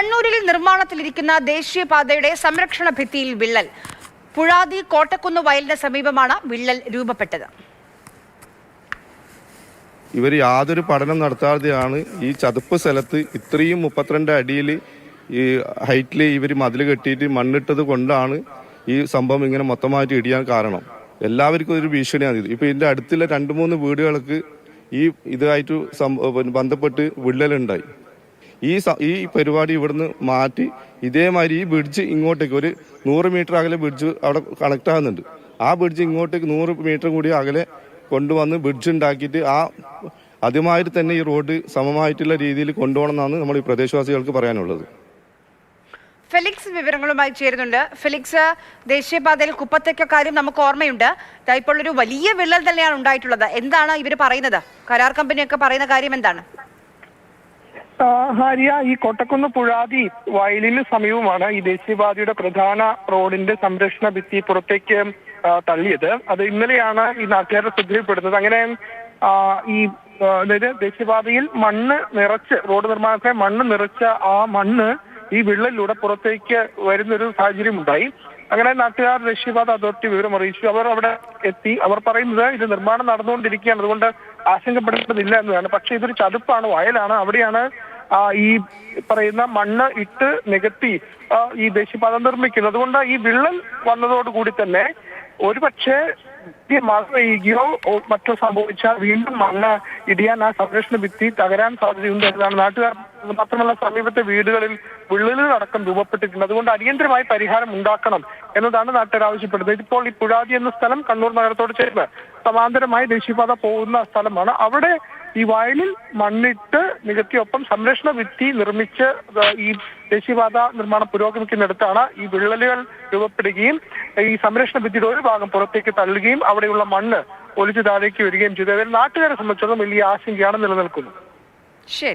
കണ്ണൂരിൽ നിർമ്മാണത്തിലിരിക്കുന്ന ദേശീയപാതയുടെ സംരക്ഷണ ഭിത്തിയിൽ വിള്ളൽ. പുഴാതി കോട്ടക്കുന്ന് വയലിന് സമീപമാണ് വിള്ളൽ രൂപപ്പെട്ടത്. ഇവർ യാതൊരു പഠനം നടത്താതെയാണ് ഈ ചതുപ്പ് സ്ഥലത്ത് ഇത്രയും മുപ്പത്തിരണ്ട് അടിയിൽ ഈ ഹൈറ്റിൽ ഇവർ മതിൽ കെട്ടിയിട്ട് മണ്ണിട്ടത് കൊണ്ടാണ് ഈ സംഭവം ഇങ്ങനെ മൊത്തമായിട്ട് ഇടിയാൻ കാരണം. എല്ലാവർക്കും ഒരു ഭീഷണിയാണ് ഇത്. ഇപ്പം ഇതിന്റെ അടുത്തുള്ള രണ്ട് മൂന്ന് വീടുകൾക്ക് ഈ ഇതായിട്ട് ബന്ധപ്പെട്ട് വിള്ളലുണ്ടായി. ഈ ഈ പരിപാടി ഇവിടുന്ന് മാറ്റി ഇതേമാതിരി ഈ ബ്രിഡ്ജ് ഇങ്ങോട്ടേക്ക് ഒരു നൂറ് മീറ്റർ അകലെ ബ്രിഡ്ജ് അവിടെ കണക്ട് ആകുന്നുണ്ട്. ആ ബ്രിഡ്ജ് ഇങ്ങോട്ടേക്ക് നൂറ് മീറ്റർ കൂടി അകലെ കൊണ്ടുവന്ന് ബ്രിഡ്ജ് ഉണ്ടാക്കിയിട്ട് ആ അതുമായിട്ട് തന്നെ ഈ റോഡ് സമമായിട്ടുള്ള രീതിയിൽ കൊണ്ടുപോകണം എന്നാണ് നമ്മൾ ഈ പ്രദേശവാസികൾക്ക് പറയാനുള്ളത്. ഫെലിക്സ് വിവരങ്ങളുമായി ചേരുന്നുണ്ട്. ഫെലിക്സ് ദേശീയപാതയിൽ കുപ്പത്തേക്ക കാര്യം നമുക്ക് ഓർമ്മയുണ്ട്. ഇപ്പോൾ ഒരു വലിയ വിള്ളൽ തന്നെയാണ് ഉണ്ടായിട്ടുള്ളത്. എന്താണ് ഇവർ പറയുന്നത്? കരാർ കമ്പനിയൊക്കെ പറയുന്ന കാര്യം എന്താണ്? ഹാരിയ ഈ കൊട്ടക്കുന്ന് പുഴാതി വയലിന് സമീപമാണ് ഈ ദേശീയപാതയുടെ പ്രധാന റോഡിന്റെ സംരക്ഷണ ഭിത്തി പുറത്തേക്ക് തള്ളിയത്. അത് ഇന്നലെയാണ് ഈ നാട്ടുകാരുടെ ശ്രദ്ധയിൽപ്പെടുന്നത്. അങ്ങനെ ഈ അതായത് ദേശീയപാതയിൽ മണ്ണ് നിറച്ച് റോഡ് നിർമ്മാണത്തെ മണ്ണ് നിറച്ച ആ മണ്ണ് ഈ വിള്ളലിലൂടെ പുറത്തേക്ക് വരുന്നൊരു സാഹചര്യം ഉണ്ടായി അങ്ങനെ നാട്ടുകാർ ദേശീയപാത അതോറിറ്റി വിവരം അറിയിച്ചു. അവർ അവിടെ എത്തി. അവർ പറയുന്നത് ഇത് നിർമ്മാണം നടന്നുകൊണ്ടിരിക്കുകയാണ്. അതുകൊണ്ട് ആശങ്കപ്പെടേണ്ടതില്ല എന്നതാണ്. പക്ഷേ ഇതൊരു ചതുപ്പാണ്. വയലാണ്. അവിടെയാണ് ഈ പറയുന്ന മണ്ണ് ഇട്ട് നികത്തി ഈ ദേശീയപാത നിർമ്മിക്കുന്നത് അതുകൊണ്ട് ഈ വിള്ളൽ വന്നതോടുകൂടി തന്നെ ഒരുപക്ഷെ മഴ പെയ്യുകയോ മറ്റോ സംഭവിച്ചാൽ വീണ്ടും മണ്ണ് ഇടിയാൻ ആ സംരക്ഷണ ഭിത്തി തകരാൻ സാധ്യതയുണ്ട് എന്നതാണ്. നാട്ടുകാർ മാത്രമല്ല സമീപത്തെ വീടുകളിൽ വിള്ളലുകൾ അടക്കം രൂപപ്പെട്ടിട്ടുണ്ട് അതുകൊണ്ട് അടിയന്തരമായി പരിഹാരം ഉണ്ടാക്കണം എന്നതാണ് നാട്ടുകാർ ആവശ്യപ്പെടുന്നത്. ഇതിപ്പോൾ ഈ പുഴാതി എന്ന സ്ഥലം കണ്ണൂർ നഗരത്തോട് ചേർന്ന് സമാന്തരമായി ദേശീയപാത പോകുന്ന സ്ഥലമാണ്. അവിടെ ഈ വയലിൽ മണ്ണിട്ട് നികത്തിയൊപ്പം സംരക്ഷണ ഭിത്തി നിർമ്മിച്ച് ഈ ദേശീയപാത നിർമ്മാണം പുരോഗമിക്കുന്നിടത്താണ് ഈ വിള്ളലുകൾ രൂപപ്പെടുകയും ഈ സംരക്ഷണ ഭിത്തിയുടെ ഒരു ഭാഗം പുറത്തേക്ക് തള്ളുകയും അവിടെയുള്ള മണ്ണ് ഒലിച്ചു താഴേക്ക് വരികയും ചെയ്തു. അതായത് നാട്ടുകാരെ സംബന്ധിച്ചിടത്തോളം വലിയ ആശങ്കയാണ് നിലനിൽക്കുന്നത്. ശരി.